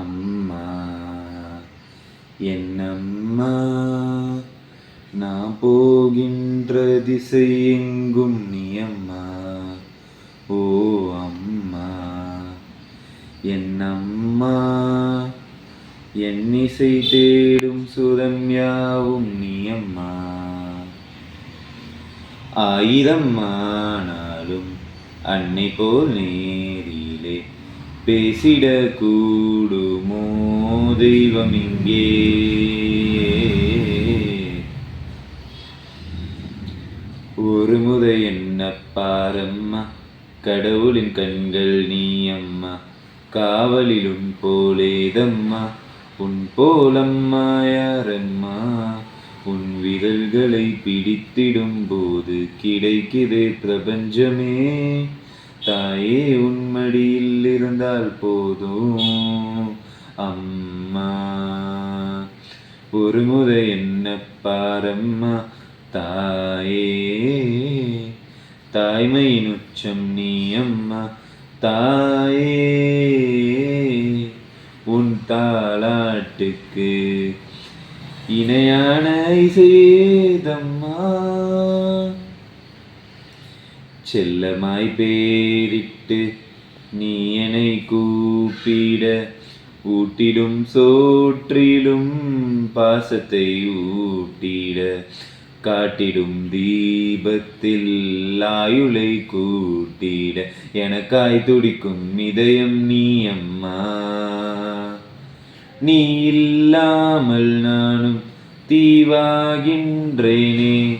அம்மா என்னம்மா நான் போகின்ற திசை எங்கும் நீ அம்மா. ஓ அம்மா என்னம்மா என்னிசை தேடும் சுரம் யாவும் நீ அம்மா. ஆயிரம் ஆனாலும் அன்னை போல் நேரிலே பேசிட கூடுமோ தெய்வம் இங்கே? ஒரு முறை என்ன பாரம்மா கடவுளின் கண்கள் நீ அம்மா காவலில் உன் போலேதம்மா உன் போலம்மா யாரம்மா? உன் விரல்களை பிடித்திடும் போது கிடைக்குதே பிரபஞ்சமே. தாயே உன்மடியில் இருந்தால் போதும். அம்மா ஒரு முறை என்ன பாரம்மா? தாயே தாய்மையின் உச்சம் நீ அம்மா. தாயே உன் தாளாட்டுக்கு இணையான இசையேதம்மா செல்லமாய் பேரிட்டு நீ என்னை கூப்பிட ஊட்டிடும் சோற்றிலும் பாசத்தை ஊட்டிட காட்டிடும் தீபத்தில் ஆயுளை கூட்டிட எனக்காய் துடிக்கும் இதயம் நீ அம்மா. நீ இல்லாமல் நானும் தீவாகின்றேனே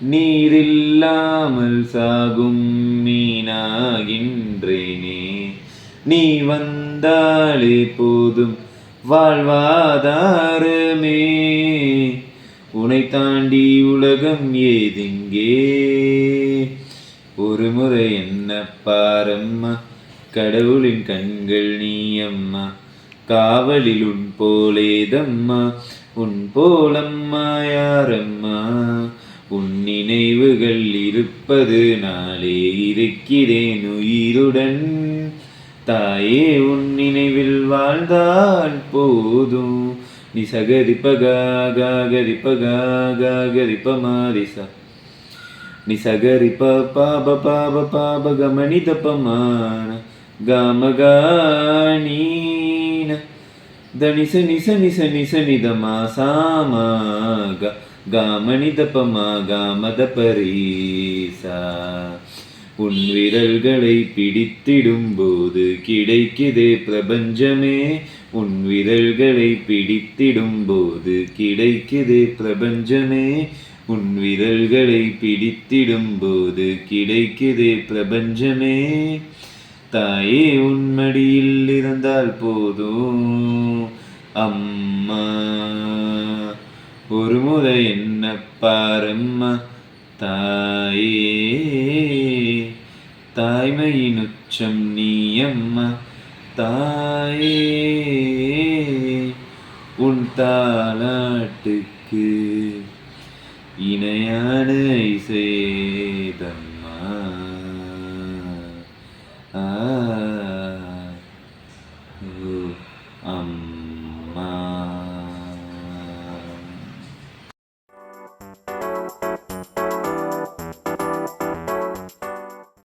நீரில்லாமல் சாகும் மீனாகின்றேனே. நீ வந்தாலே போதும் வாழ்வாதாரமே. உனை தாண்டி உலகம் ஏதிங்கே. ஒரு முறை என்ன பாரம்மா கடவுளின் கண்கள் நீ அம்மா காவலில் உன் போலேதம்மா உன் போலம்மா யாரம்மா? உன் நினைவுகள் இருப்பது நாளே இருக்கிறேன் உயிருடன். தாயே உன் நினைவில் வாழ்ந்தால் போதும். நீ சகரிப்பகா காகரிப்பகா காகரிப்ப மாதிசா ನಿ ಸಗರಿ ಪ ಪಾಪ ಪಾಪ ಪಾಪ ಗಮನಿ ತಪಮಾನ ಗಾಮ ಗಾಣೀನ ದನಿಸ ನಿಸ ನಿಸ ನಿಸ ನಿದ ಮಾ ಸಾಮ ಗ காமத பரீசா உன் விரல்களை பிடித்திடும் போது கிடைக்குதே பிரபஞ்சமே. உன் விரல்களை பிடித்திடும் போது கிடைக்குதே பிரபஞ்சமே. உன் விரல்களை பிடித்திடும் போது கிடைக்குதே பிரபஞ்சமே. தாயே உன் மடியில் இருந்தால் போதும். அம்மா. ஒரு முறை என்ன பாரம்மா? தாயே தாய்மையின் உச்சம் நீ அம்மா தாயே உன் தாலாட்டுக்கு இணையான இசைதம்மா